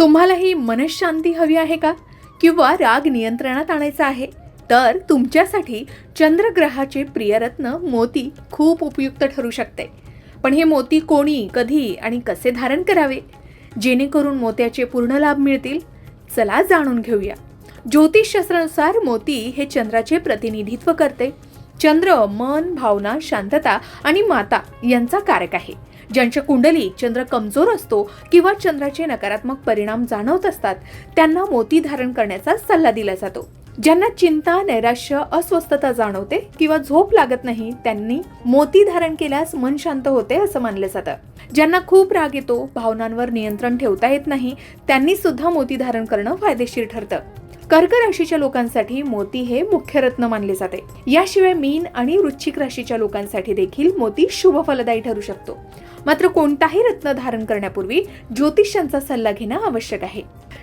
तुम्हालाही मनशांती हवी आहे का? किंवा राग नियंत्रणात आणायचा आहे? तर तुमच्यासाठी चंद्रग्रहाचे प्रियरत्न मोती खूप उपयुक्त ठरू शकते. पण हे मोती कोणी कधी आणि कसे धारण करावे? जेणेकरून मोत्याचे पूर्ण लाभ मिळतील? चला जाणून घेऊया. ज्योतिषशास्त्रानुसार मोती हे चंद्राचे प्रतिनिधित्व करते. चंद्र मन भावना शांतता आणि माता यांचा कारक आहे. ज्यांच्या कुंडली चंद्र कमजोर असतो किंवा चंद्राचे नकारात्मक परिणाम जाणवत असतात त्यांना मोती धारण करण्याचा सल्ला दिला जातो. ज्यांना चिंता नैराश्य अस्वस्थता जाणवते किंवा झोप लागत नाही त्यांनी मोती धारण केल्यास मन शांत होते असं मानलं जातं. ज्यांना खूप राग येतो भावनांवर नियंत्रण ठेवता येत नाही त्यांनी सुद्धा मोती धारण करणं फायदेशीर ठरतं. कर्क राशीच्या लोकांसाठी मोती हे मुख्य रत्न मानले जाते. याशिवाय मीन आणि वृश्चिक राशीच्या लोकांसाठी देखील मोती शुभ फलदायी ठरू शकतो. मात्र कोणताही रत्न धारण करण्यापूर्वी ज्योतिषांचा सल्ला घेणं आवश्यक आहे.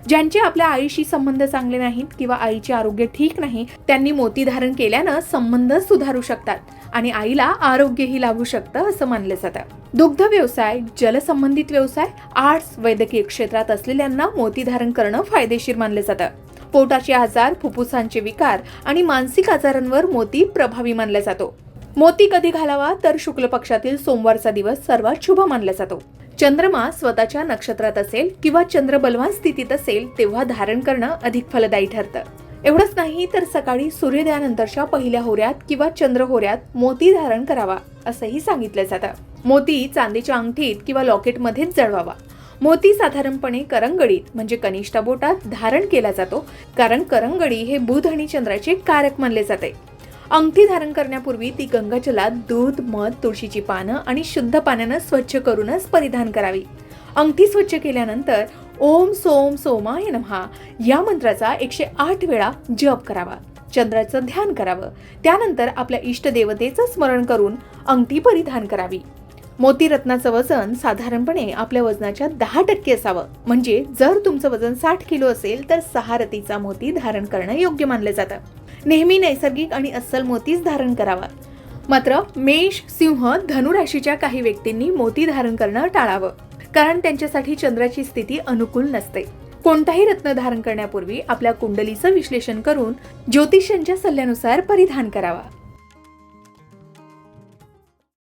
ज्यांचे आपल्या आईशी संबंध चांगले नाहीत किंवा आईचे आरोग्य ठीक नाही त्यांनी मोती धारण केल्यानं संबंध सुधारू शकतात आणि आईला आरोग्यही लाभू शकतं असं मानलं जातं. दुग्ध व्यवसाय जलसंबंधित व्यवसाय आर्ट्स वैद्यकीय क्षेत्रात असलेल्यांना मोती धारण करणं फायदेशीर मानलं जातं. पोटाचे आजार फुफ्फुसांचे विकार आणि मानसिक आजारांवर मोती प्रभावी मानला जातो. मोती कधी घालावा तर शुक्ल पक्षातील सोमवारचा दिवस सर्वात शुभ मानला जातो. चंद्रमा स्वतःच्या नक्षत्रात असेल किंवा चंद्र बलवान स्थितीत असेल तेव्हा धारण करणं अधिक फलदायी ठरतं. एवढंच नाही तर सकाळी सूर्योदयानंतरच्या पहिल्या होऱ्यात किंवा चंद्र होऱ्यात मोती धारण करावा असंही सांगितलं जातं. मोती चांदीच्या अंगठीत किंवा लॉकेटमध्येच जळवावा. मोती साधारणपणे करंगडीत म्हणजे कनिष्ठा बोटात धारण केला जातो कारण करंगडी हे बुध आणि चंद्राचे कारक मानले जाते. अंगठी धारण करण्यापूर्वी ती गंगाजलात दूध मध तुळशीची पानं आणि शुद्ध पाण्यानं स्वच्छ करूनच परिधान करावी. अंगठी स्वच्छ केल्यानंतर ओम सोम सोमाय नमहा या मंत्राचा एकशे आठ वेळा जप करावा. चंद्राचं ध्यान करावं. त्यानंतर आपल्या इष्टदेवतेचं स्मरण करून अंगठी परिधान करावी. मोती रत्नाचं वजन साधारणपणे आपल्या वजनाच्या दहा टक्के असावं. म्हणजे जर तुमचं वजन साठ किलो असेल तर सहा रतीचा मोती धारण करणं योग्य मानलं जातं. नेहमी नैसर्गिक आणि अस्सल मोतीच धारण करावा. मात्र मेष सिंह धनुराशीच्या काही व्यक्तींनी मोती धारण करणं टाळावं. कारण त्यांच्यासाठी चंद्राची स्थिती अनुकूल नसते. कोणताही रत्न धारण करण्यापूर्वी आपल्या कुंडलीचं विश्लेषण करून ज्योतिषांच्या सल्ल्यानुसार परिधान करावा.